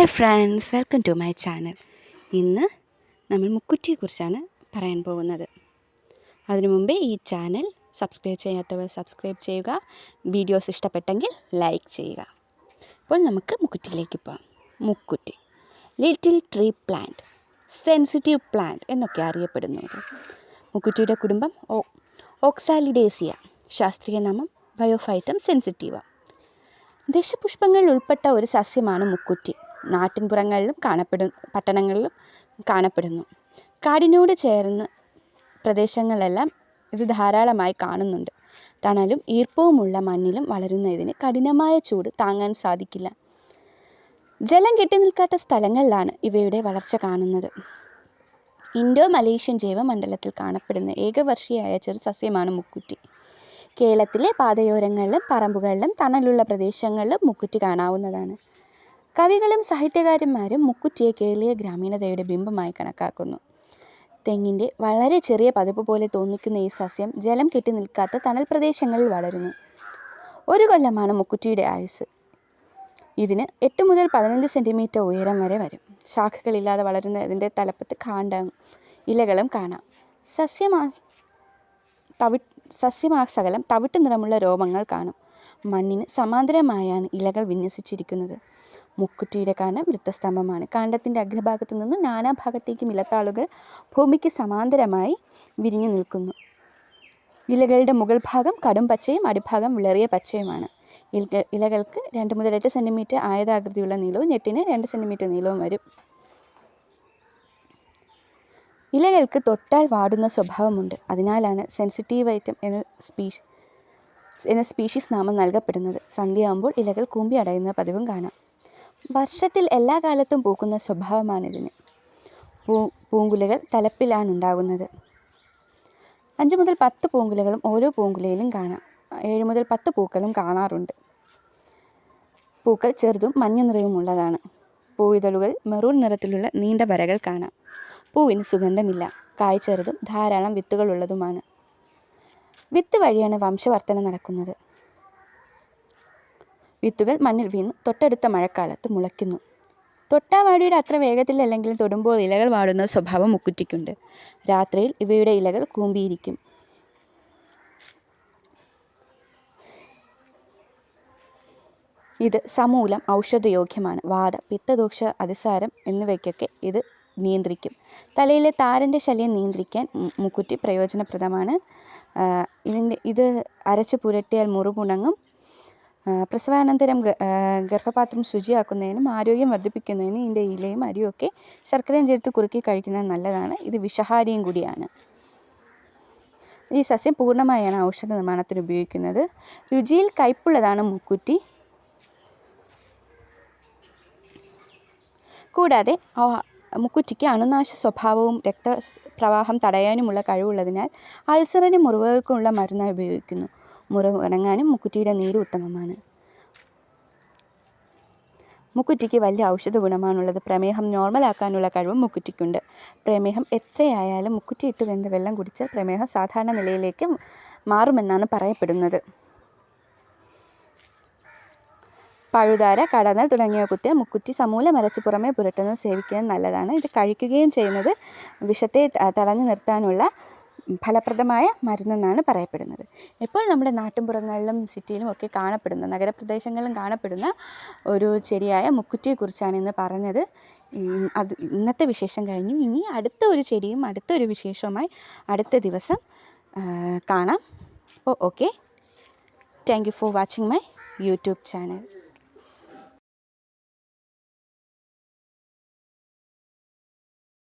Hi friends welcome to my channel. ഇന്ന് നമ്മൾ മുക്കുറ്റിയെക്കുറിച്ചാണ് പറയാൻ പോകുന്നത്. അതിനു മുമ്പേ ഈ ചാനൽ സബ്സ്ക്രൈബ് ചെയ്യാത്തവർ സബ്സ്ക്രൈബ് ചെയ്യുക വീഡിയോസ് ഇഷ്ടപ്പെട്ടെങ്കിൽ ലൈക്ക് ചെയ്യുക. അപ്പോൾ നമുക്ക് മുക്കുറ്റിയിലേക്ക് പോകാം. മുക്കുറ്റി little tree plant sensitive plant എന്നൊക്കെ അറിയപ്പെടുന്നു മുക്കുറ്റിയുടെ കുടുംബം ഓ ഓക്സാലിഡേസിയ ശാസ്ത്രീയ നാമം ബയോഫൈറ്റം സെൻസിറ്റീവ. ദശപുഷ്പങ്ങളിൽ ഉൾപ്പെട്ട ഒരു സസ്യമാണ് മുക്കുറ്റി. നാട്ടിൻപുറങ്ങളിലും കാണപ്പെടും പട്ടണങ്ങളിലും കാണപ്പെടുന്നു. കാടിനോട് ചേർന്ന് പ്രദേശങ്ങളെല്ലാം ഇത് ധാരാളമായി കാണുന്നുണ്ട്. തണലും ഈർപ്പവുമുള്ള മണ്ണിലും വളരുന്ന ഇതിന് കഠിനമായ ചൂട് താങ്ങാൻ സാധിക്കില്ല. ജലം കെട്ടി നിൽക്കാത്ത സ്ഥലങ്ങളിലാണ് ഇവയുടെ വളർച്ച കാണുന്നത്. ഇൻഡോ മലേഷ്യൻ ജൈവമണ്ഡലത്തിൽ കാണപ്പെടുന്ന ഏകവർഷിയായ ചെറു സസ്യമാണ് മുക്കുറ്റി. കേരളത്തിലെ പാതയോരങ്ങളിലും പറമ്പുകളിലും തണലുള്ള പ്രദേശങ്ങളിലും മുക്കുറ്റി കാണാവുന്നതാണ്. കവികളും സാഹിത്യകാരന്മാരും മുക്കുറ്റിയെ കേരളീയ ഗ്രാമീണതയുടെ ബിംബമായി കണക്കാക്കുന്നു. തെങ്ങിന്റെ വളരെ ചെറിയ പതിപ്പ് പോലെ തോന്നിക്കുന്ന ഈ സസ്യം ജലം കെട്ടി നിൽക്കാത്ത തണൽ പ്രദേശങ്ങളിൽ വളരുന്നു. ഒരു കൊല്ലമാണ് മുക്കുറ്റിയുടെ ആയുസ് ഇതിന് എട്ട് മുതൽ പതിനഞ്ച് സെന്റിമീറ്റർ ഉയരം വരെ വരും. ശാഖകളില്ലാതെ വളരുന്ന ഇതിന്റെ തലപ്പത്ത് കാണ്ട ഇലകളും കാണാം. സസ്യമാ തവി സസ്യമാസകലം തവിട്ട് നിറമുള്ള രോമങ്ങൾ കാണും. മണ്ണിന് സമാന്തരമായാണ് ഇലകൾ വിന്യസിച്ചിരിക്കുന്നത്. മുക്കുറ്റിയുടെ കാനം വൃത്തസ്തംഭമാണ്. കാന്ഡത്തിന്റെ അഗ്രഭാഗത്തു നിന്ന് നാനാഭാഗത്തേക്കും ഇലത്താളുകൾ ഭൂമിക്ക് സമാന്തരമായി വിരിഞ്ഞു നിൽക്കുന്നു. ഇലകളുടെ മുകൾ ഭാഗം കടും പച്ചയും അടിഭാഗം വിളറിയ പച്ചയുമാണ്. ഇല ഇലകൾക്ക് രണ്ട് മുതൽ എട്ട് സെന്റിമീറ്റർ ആയതാകൃതിയുള്ള നീളവും ഞെട്ടിന് രണ്ട് സെന്റിമീറ്റർ നീളവും വരും. ഇലകൾക്ക് തൊട്ടാൽ വാടുന്ന സ്വഭാവമുണ്ട്. അതിനാലാണ് സെൻസിറ്റീവ് ഐറ്റം എന്ന സ്പീഷ് എന്ന സ്പീഷീസ് നാമം നൽകപ്പെടുന്നത്. സന്ധ്യയാകുമ്പോൾ ഇലകൾ കൂമ്പി അടയുന്ന പതിവും കാണാം. വർഷത്തിൽ എല്ലാ കാലത്തും പൂക്കുന്ന സ്വഭാവമാണിതിന്. പൂ പൂങ്കുലകൾ തലപ്പിലാണുണ്ടാകുന്നത് അഞ്ച് മുതൽ പത്ത് പൂങ്കുലകളും ഓരോ പൂങ്കുലയിലും കാണാം. ഏഴ് മുതൽ പത്ത് പൂക്കളും കാണാറുണ്ട്. പൂക്കൾ ചെറുതും മഞ്ഞ നിറവുമുള്ളതാണ് പൂവിതളുകൾ മെറൂൺ നിറത്തിലുള്ള നീണ്ട വരകൾ കാണാം. പൂവിന് സുഗന്ധമില്ല. കായ് ചെറുതും ധാരാളം വിത്തുകളുള്ളതുമാണ് വിത്ത് വഴിയാണ് വംശവർധന നടക്കുന്നത്. വിത്തുകൾ മണ്ണിൽ വീണ്. തൊട്ടടുത്ത മഴക്കാലത്ത് മുളയ്ക്കുന്നു. തൊട്ടാവാടിയുടെ അത്ര വേഗത്തിലല്ലെങ്കിലും തൊടുമ്പോൾ ഇലകൾ വാടുന്ന സ്വഭാവം മുക്കുറ്റിക്കുണ്ട്. രാത്രിയിൽ ഇവയുടെ ഇലകൾ കൂമ്പിയിരിക്കും. ഇത് സമൂലം ഔഷധയോഗ്യമാണ്. വാദ പിത്തദോഷ അതിസാരം എന്നിവയ്ക്കൊക്കെ ഇത് നിയന്ത്രിക്കും. തലയിലെ താരന്റെ ശല്യം നിയന്ത്രിക്കാൻ മുക്കുറ്റി പ്രയോജനപ്രദമാണ്. ഇതിന്റെ ഇത് അരച്ച് പുരട്ടിയാൽ മുറിവുണങ്ങും. പ്രസവാനന്തരം ഗർഭപാത്രം ശുചിയാക്കുന്നതിനും ആരോഗ്യം വർദ്ധിപ്പിക്കുന്നതിനും ഇതിന്റെ ഇലയും അരിയൊക്കെ ശർക്കരയും ചേർത്ത് കുറുക്കി കഴിക്കുന്നത് നല്ലതാണ്. ഇത് വിഷഹാരിയും കൂടിയാണ്. ഈ സസ്യം പൂർണമായാണ് ഔഷധ നിർമ്മാണത്തിന് ഉപയോഗിക്കുന്നത്. രുചിയിൽ കയ്പുള്ളതാണ് മുക്കുറ്റി. കൂടാതെ മുക്കുറ്റിക്ക് അണുനാശ സ്വഭാവവും രക്തപ്രവാഹം തടയാനുമുള്ള കഴിവുള്ളതിനാൽ അൾസറിന് മുറിവുകൾക്കുമുള്ള മരുന്നായി ഉപയോഗിക്കുന്നു. മുറിവ് ഉണങ്ങാനും മുക്കുറ്റിയുടെ നീര് ഉത്തമമാണ്. മുക്കുറ്റിക്ക് വലിയ ഔഷധ ഗുണമാണുള്ളത്. പ്രമേഹം നോർമലാക്കാനുള്ള കഴിവും മുക്കുറ്റിക്കുണ്ട്. പ്രമേഹം എത്രയായാലും മുക്കുറ്റി ഇട്ട് വെന്ത വെള്ളം കുടിച്ച് പ്രമേഹം സാധാരണ നിലയിലേക്ക് മാറുമെന്നാണ് പറയപ്പെടുന്നത്. പഴുതാര കടന്നൽ തുടങ്ങിയവ കുത്തിയാൽ മുക്കുറ്റി സമൂലം അരച്ച് പുറമേ പുരട്ടുന്നത് സേവിക്കുന്നത് നല്ലതാണ്. ഇത് കഴിക്കുകയും ചെയ്യുന്നത് വിഷത്തെ തടഞ്ഞു നിർത്താനുള്ള ഫലപ്രദമായ മരുന്നെന്നാണ് പറയപ്പെടുന്നത്. ഇപ്പോൾ നമ്മുടെ നാട്ടിൻപുറങ്ങളിലും സിറ്റിയിലും ഒക്കെ കാണപ്പെടുന്ന നഗരപ്രദേശങ്ങളിലും കാണപ്പെടുന്ന ഒരു ചെടിയായ മുക്കുറ്റിയെക്കുറിച്ചാണ് ഇന്ന് പറഞ്ഞത്. അത് ഇന്നത്തെ വിശേഷം കഴിഞ്ഞു ഇനി അടുത്ത ഒരു ചെടിയും അടുത്ത ഒരു വിശേഷവുമായി അടുത്ത ദിവസം കാണാം. അപ്പോൾ okay. Thank you for watching my YouTube channel